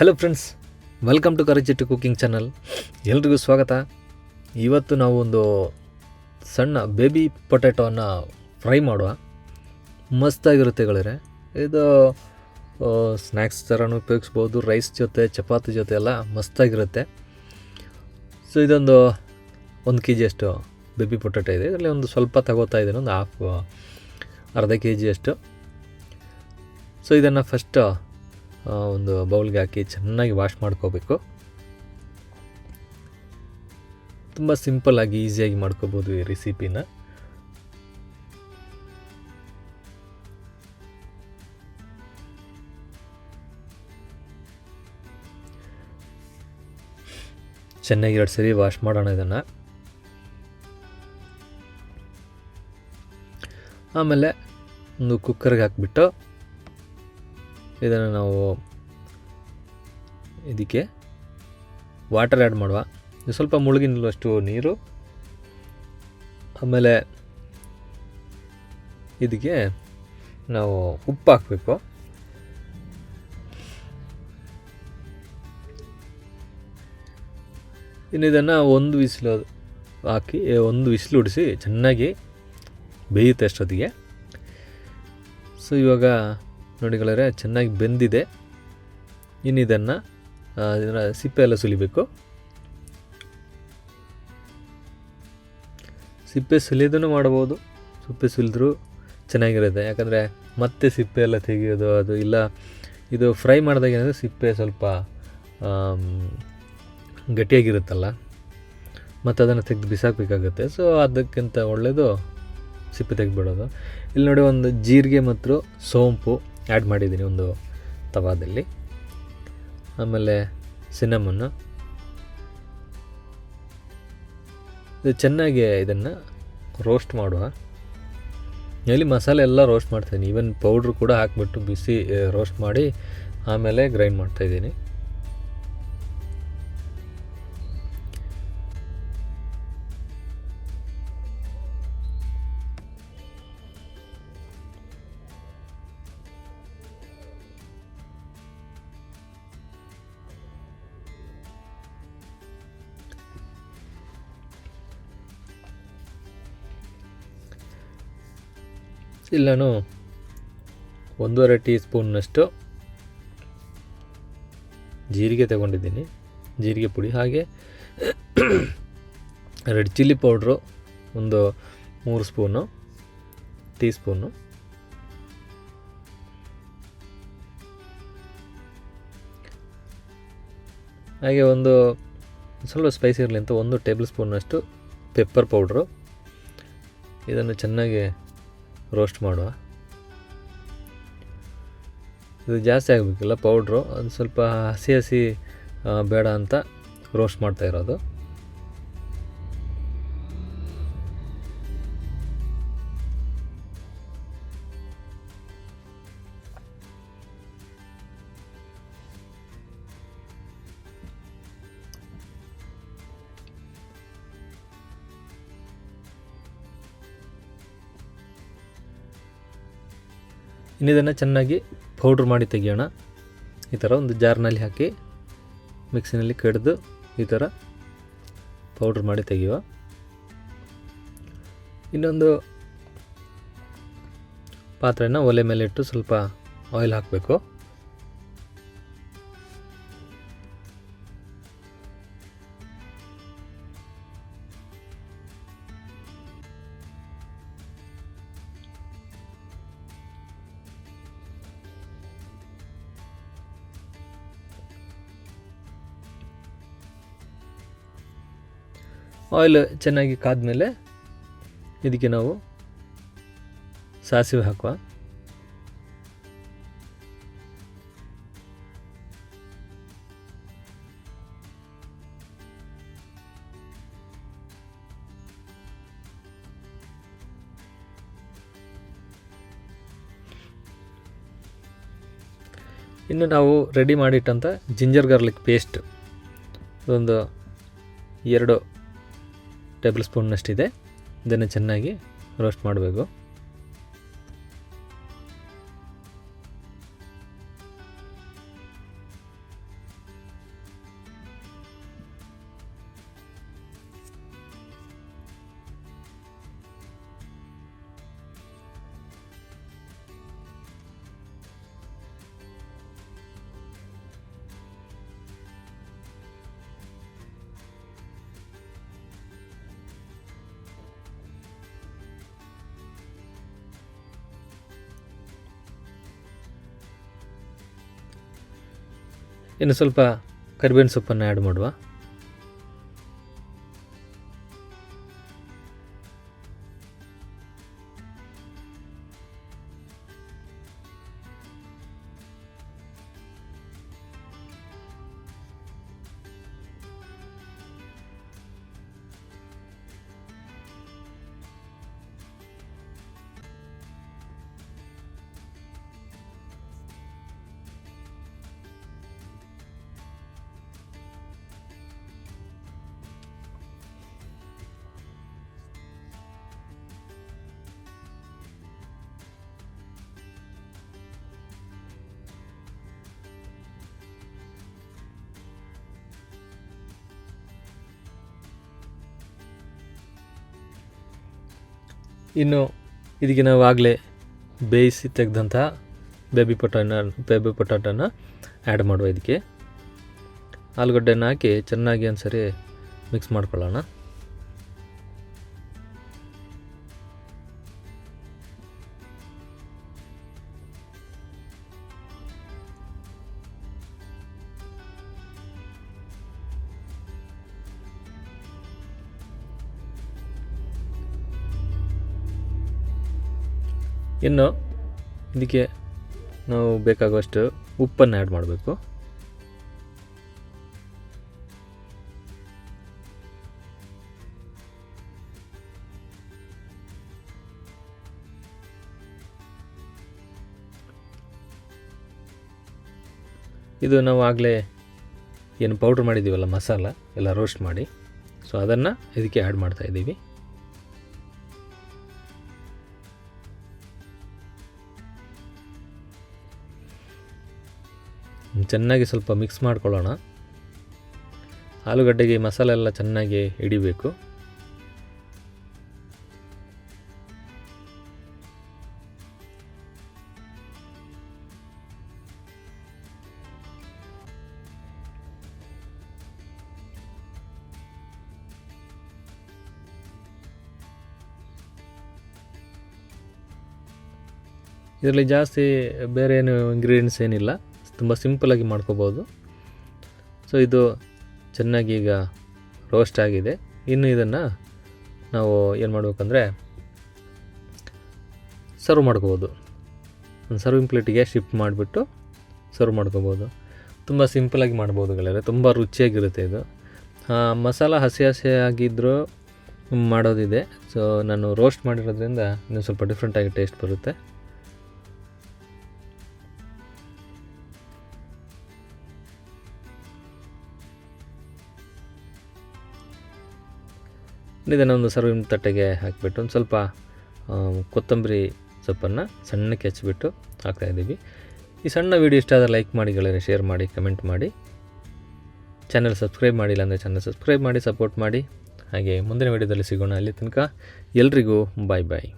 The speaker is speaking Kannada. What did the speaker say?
ಹಲೋ ಫ್ರೆಂಡ್ಸ್ ವೆಲ್ಕಮ್ ಟು ಕರಿಚಿಟ್ಟು ಕುಕಿಂಗ್ ಚಾನಲ್ ಎಲ್ರಿಗೂ ಸ್ವಾಗತ. ಇವತ್ತು ನಾವು ಒಂದು ಸಣ್ಣ ಬೇಬಿ ಪೊಟ್ಯಾಟೋನ ಫ್ರೈ ಮಾಡುವ. ಮಸ್ತಾಗಿರುತ್ತೆ ಗಳಿರೆ. ಇದು ಸ್ನ್ಯಾಕ್ಸ್ ಥರನೂ ಉಪಯೋಗಿಸ್ಬೋದು. ರೈಸ್ ಜೊತೆ, ಚಪಾತಿ ಜೊತೆ ಎಲ್ಲ ಮಸ್ತಾಗಿರುತ್ತೆ ಸೊ ಇದೊಂದು ಒಂದು ಕೆ ಜಿಯಷ್ಟು ಬೇಬಿ ಪೊಟ್ಯಾಟೊ ಇದೆ. ಇದರಲ್ಲಿ ಒಂದು ಸ್ವಲ್ಪ ತಗೋತಾ ಇದ್ದೀನಿ, ಒಂದು ಹಾಫ್ ಅರ್ಧ ಕೆ ಜಿಯಷ್ಟು ಸೊ ಇದನ್ನು ಫಸ್ಟ್ ಒಂದು ಬೌಲ್ಗೆ ಹಾಕಿ ಚೆನ್ನಾಗಿ ವಾಶ್ ಮಾಡ್ಕೋಬೇಕು. ತುಂಬ ಸಿಂಪಲ್ಲಾಗಿ ಈಸಿಯಾಗಿ ಮಾಡ್ಕೋಬೋದು ಈ ರೆಸಿಪಿನ. ಚೆನ್ನಾಗಿ ಎರಡು ಸರಿ ವಾಶ್ ಮಾಡೋಣ ಇದನ್ನು. ಆಮೇಲೆ ಒಂದು ಕುಕ್ಕರ್ಗೆ ಹಾಕ್ಬಿಟ್ಟು ಇದನ್ನು ನಾವು ಇದಕ್ಕೆ ವಾಟರ್ ಆ್ಯಡ್ ಮಾಡುವ. ಸ್ವಲ್ಪ ಮುಳುಗಿ ನಿಲ್ಲುವಷ್ಟು ನೀರು. ಆಮೇಲೆ ಇದಕ್ಕೆ ನಾವು ಉಪ್ಪು ಹಾಕಬೇಕು. ಇನ್ನು ಇದನ್ನು ಒಂದು ವಿಸಿಲು ಹಾಕಿ ಒಂದು ವಿಸಿಲು ಉಡಿಸಿ ಚೆನ್ನಾಗಿ ಬೇಯುತ್ತೆ ಅಷ್ಟೊತ್ತಿಗೆ. ಸೊ ಇವಾಗ ನೋಡಿಗಳರೆ ಚೆನ್ನಾಗಿ ಬೆಂದಿದೆ. ಇನ್ನು ಇದನ್ನು ಇದರ ಸಿಪ್ಪೆ ಎಲ್ಲ ಸುಲಿಬೇಕು. ಸಿಪ್ಪೆ ಸುಲಿಯೋದನ್ನು ಮಾಡ್ಬೋದು ಸಿಪ್ಪೆ ಸುಲಿದ್ರೂ ಚೆನ್ನಾಗಿರುತ್ತೆ. ಯಾಕಂದರೆ ಮತ್ತೆ ಸಿಪ್ಪೆ ಎಲ್ಲ ತೆಗೆಯೋದು, ಅದು ಇಲ್ಲ. ಇದು ಫ್ರೈ ಮಾಡಿದಾಗ ಏನಂದರೆ ಸಿಪ್ಪೆ ಸ್ವಲ್ಪ ಗಟ್ಟಿಯಾಗಿರುತ್ತಲ್ಲ. ಮತ್ತು ಅದನ್ನು ತೆಗೆದು ಬಿಸಾಕಬೇಕಾಗುತ್ತೆ. ಸೊ, ಅದಕ್ಕಿಂತ ಒಳ್ಳೆಯದು ಸಿಪ್ಪೆ ತೆಗೆದುಬಿಡೋದು. ಇಲ್ಲಿ ನೋಡಿ ಒಂದು ಜೀರಿಗೆ ಮತ್ತು ಸೋಂಪು. ಆ್ಯಡ್ ಮಾಡಿದ್ದೀನಿ ಒಂದು ತವಾದಲ್ಲಿ. ಆಮೇಲೆ ಸಿನಮನ್ನು ಇದು ಚೆನ್ನಾಗಿ ಇದನ್ನು ರೋಸ್ಟ್ ಮಾಡುವ. ಇಲ್ಲಿ ಮಸಾಲೆ ಎಲ್ಲ ರೋಸ್ಟ್ ಮಾಡ್ತಾಯಿದ್ದೀನಿ ಈವನ್ ಪೌಡ್ರ್ ಕೂಡ ಹಾಕಿಬಿಟ್ಟು ಬಿಸಿ ರೋಸ್ಟ್ ಮಾಡಿ ಆಮೇಲೆ ಗ್ರೈಂಡ್ ಮಾಡ್ತಾಯಿದ್ದೀನಿ ಇಲ್ಲಿ ಒಂದೂವರೆ ಟೀ ಸ್ಪೂನ್ನಷ್ಟು ಜೀರಿಗೆ ತಗೊಂಡಿದ್ದೀನಿ, ಜೀರಿಗೆ ಪುಡಿ. ಹಾಗೆ ರೆಡ್ ಚಿಲ್ಲಿ ಪೌಡ್ರು ಒಂದು ಮೂರು ಸ್ಪೂನು ಟೀ ಸ್ಪೂನು ಹಾಗೆ ಒಂದು ಸ್ವಲ್ಪ ಸ್ಪೈಸಿ ಇರಲಿ ಅಂತ ಒಂದು ಟೇಬಲ್ ಸ್ಪೂನ್ನಷ್ಟು ಪೆಪ್ಪರ್ ಪೌಡ್ರು. ಇದನ್ನು ಚೆನ್ನಾಗಿ ರೋಸ್ಟ್ ಮಾಡುವ. ಇದು ಜಾಸ್ತಿ ಆಗಬೇಕಿಲ್ಲ ಪೌಡ್ರು ಅದು ಸ್ವಲ್ಪ ಹಸಿ ಹಸಿ ಬೇಡ ಅಂತ ರೋಸ್ಟ್ ಮಾಡ್ತಾ ಇರೋದು. ಇನ್ನು ಇದನ್ನು ಚೆನ್ನಾಗಿ ಪೌಡ್ರ್ ಮಾಡಿ ತೆಗಿಯೋಣ. ಈ ಥರ ಒಂದು ಜಾರ್ನಲ್ಲಿ ಹಾಕಿ ಮಿಕ್ಸಿನಲ್ಲಿ ಕಡಿದು ಈ ಥರ ಪೌಡ್ರ್ ಮಾಡಿ ತೆಗೆಯುವ. ಇನ್ನೊಂದು ಪಾತ್ರೆನ ಒಲೆ ಮೇಲೆ ಇಟ್ಟು ಸ್ವಲ್ಪ ಆಯಿಲ್ ಹಾಕಬೇಕು. ಆಯಿಲ್ ಚೆನ್ನಾಗಿ ಕಾದ್ಮೇಲೆ ಇದಕ್ಕೆ ನಾವು ಸಾಸಿವೆ ಹಾಕುವ. ಇನ್ನು ನಾವು ರೆಡಿ ಮಾಡಿಟ್ಟಂಥ ಜಿಂಜರ್ ಗಾರ್ಲಿಕ್ ಪೇಸ್ಟ್ ಒಂದು ಎರಡು ಟೇಬಲ್ ಸ್ಪೂನ್ನಷ್ಟಿದೆ ಇದನ್ನು ಚೆನ್ನಾಗಿ ರೋಸ್ಟ್ ಮಾಡಬೇಕು. ಇನ್ನು ಸ್ವಲ್ಪ ಕರಿಬೇವಿನ ಸೊಪ್ಪನ್ನು ಆ್ಯಡ್ ಮಾಡುವ. ಇನ್ನು ಇದಕ್ಕೆ ನಾವು ಆಗಲೇ ಬೇಯಿಸಿ ತೆಗೆದಂತಹ ಬೇಬಿ ಪೊಟಾಟನ, ಬೇಬಿ ಪೊಟಾಟೋನ ಆ್ಯಡ್ ಮಾಡುವ ಇದಕ್ಕೆ. ಆಲೂಗಡ್ಡೆನ ಹಾಕಿ ಚೆನ್ನಾಗಿ ಒಂದು ಸರಿ ಮಿಕ್ಸ್ ಮಾಡ್ಕೊಳ್ಳೋಣ. ಇನ್ನು ಇದಕ್ಕೆ ನಾವು ಬೇಕಾಗುವಷ್ಟು ಉಪ್ಪನ್ನು ಆ್ಯಡ್ ಮಾಡಬೇಕು. ಇದು ನಾವು ಆಗಲೇ ಏನು ಪೌಡ್ರ್ ಮಾಡಿದ್ದೀವಲ್ಲ ಮಸಾಲ, ಎಲ್ಲ ರೋಸ್ಟ್ ಮಾಡಿ. ಸೊ ಅದನ್ನು ಇದಕ್ಕೆ ಆ್ಯಡ್ ಮಾಡ್ತಾ ಚೆನ್ನಾಗಿ ಸ್ವಲ್ಪ ಮಿಕ್ಸ್ ಮಾಡ್ಕೊಳ್ಳೋಣ. ಆಲೂಗಡ್ಡೆಗೆ ಮಸಾಲೆ ಎಲ್ಲ ಚೆನ್ನಾಗಿ ಹಿಡಿಬೇಕು. ಇದರಲ್ಲಿ ಜಾಸ್ತಿ ಬೇರೆ ಏನು ಇಂಗ್ರೀಡಿಯೆಂಟ್ಸ್ ಏನಿಲ್ಲ. ತುಂಬ ಸಿಂಪಲಾಗಿ ಮಾಡ್ಕೋಬೋದು. ಸೊ ಇದು ಚೆನ್ನಾಗಿ ಈಗ ರೋಸ್ಟ್ ಆಗಿದೆ. ಇನ್ನು ಇದನ್ನು ನಾವು ಏನು ಮಾಡಬೇಕಂದ್ರೆ ಸರ್ವ್ ಮಾಡ್ಕೋಬೋದು. ಒಂದು ಸರ್ವಿಂಗ್ ಪ್ಲೇಟಿಗೆ ಶಿಫ್ಟ್ ಮಾಡಿಬಿಟ್ಟು ಸರ್ವ್ ಮಾಡ್ಕೋಬೋದು. ತುಂಬ ಸಿಂಪಲಾಗಿ ಮಾಡ್ಬೋದು ಗೆಳೆಯರೆ. ತುಂಬ ರುಚಿಯಾಗಿರುತ್ತೆ ಇದು. ಮಸಾಲ ಹಸಿ ಹಸಿಯಾಗಿದ್ದರೂ ಮಾಡೋದಿದೆ. ಸೊ ನಾನು ರೋಸ್ಟ್ ಮಾಡಿರೋದ್ರಿಂದ ಇನ್ನೂ ಸ್ವಲ್ಪ ಡಿಫ್ರೆಂಟಾಗಿ ಟೇಸ್ಟ್ ಬರುತ್ತೆ. ಇದನ್ನು ಒಂದು ಸರ್ವಿಂಗ್ ತಟ್ಟೆಗೆ ಹಾಕಿಬಿಟ್ಟು ಒಂದು ಸ್ವಲ್ಪ ಕೊತ್ತಂಬರಿ ಸೊಪ್ಪನ್ನು ಸಣ್ಣಕ್ಕೆ ಹೆಚ್ಚಿಬಿಟ್ಟು ಹಾಕ್ತಾಯಿದ್ದೀವಿ ಈ ಸಣ್ಣ ವೀಡಿಯೋ ಇಷ್ಟ ಆದರೆ ಲೈಕ್ ಮಾಡಿ, ಗೆಳೆಯರೆ ಶೇರ್ ಮಾಡಿ ಕಮೆಂಟ್ ಮಾಡಿ. ಚಾನಲ್ ಸಬ್ಸ್ಕ್ರೈಬ್ ಮಾಡಿಲ್ಲ ಅಂದರೆ ಚಾನಲ್ ಸಬ್ಸ್ಕ್ರೈಬ್ ಮಾಡಿ ಸಪೋರ್ಟ್ ಮಾಡಿ. ಹಾಗೆ ಮುಂದಿನ ವೀಡಿಯೋದಲ್ಲಿ ಸಿಗೋಣ. ಅಲ್ಲಿ ತನಕ ಎಲ್ರಿಗೂ ಬಾಯ್ ಬಾಯ್